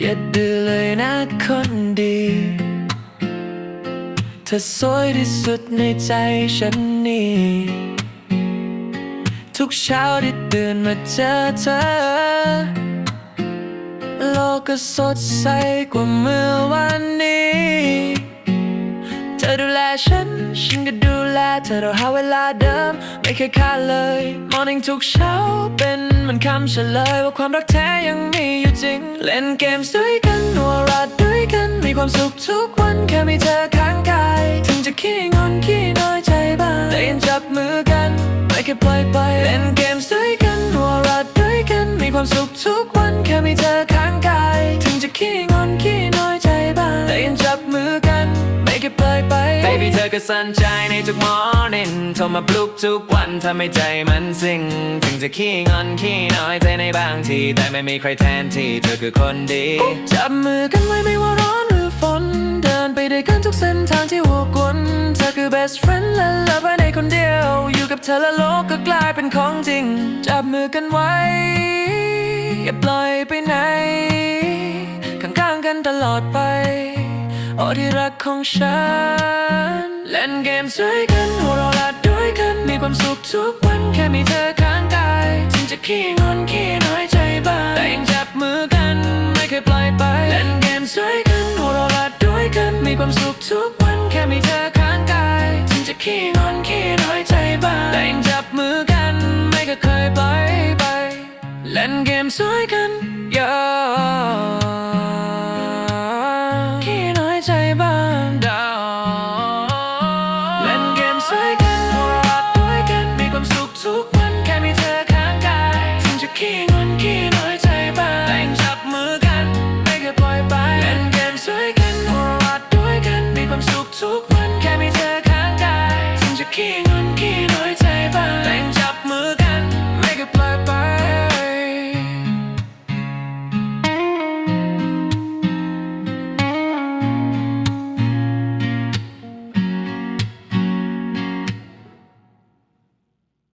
อย่าดื้อเลยนะคนดี เธอสวยที่สุดในใจฉันนี่ ทุกเช้าที่ตื่นมาเจอเธอ โลกก็สดใสกว่าเมื่อวันนี้ เธอดูแลฉัน ฉันก็ เธอเราหาเวลาเดิม ไม่เคยขาดเลย Morning ทุกเช้าเป็นเหมันคำเฉลย ว่าความรักแท้ยังมีอยู่จริง เล่นเกมด้วยกันหัวรัดด้วยกัน มีความสุขทุกวันแค่มีเธอข้างกาย ถึงจะขี้งอนขี้น้อยใจบ้างแต่ยังจับมือกัน ไม่เคยปล่อยไป เล่นเกมด้วยกันหัวรัดด้วยกัน มีความสุขทุกวันแค่มีเธอข้างกาย ถึงจะขี้งอนขี้น้อย Baby เธอก็สั่นใจในทุก morning โทรมาปลุกทุกวันทำให้ใจมันสิ่ง ถึงจะขี้งอนขี้น้อยใจในบางที แต่ไม่มีใครแทนที่เธอคือคนดี จับมือกันไว้ไม่ว่าร้อนหรือฝน เดินไปด้วยกันทุกเส้นทางที่วกวนเธอคือ best friend และ lover ในคนเดียว อยู่กับเธอและโลกก็กลายเป็นของจริง จับมือกันไว้ อย่าปล่อยไปไหนข้างๆกันตลอดไป โอ้ที่รักของฉัน เล่นเกมด้วยกันหัวเราะละด้วยกันมีความสุขทุกวันแค่มีเธอข้างกายถึงจะขี้งอนขี้น้อยใจบ้างแต่ยังจับมือกันไม่เคยปล่อยไป เล่นเกมด้วยกันหัวเราะละด้วยกันมีความสุขทุกวันแค่มีเธอข้างกายถึงจะขี้งอนขี้น้อยใจบ้างแต่ยังจับมือกันไม่เคยเคยปล่อยไป เล่นเกมด้วยกัน yeah King. on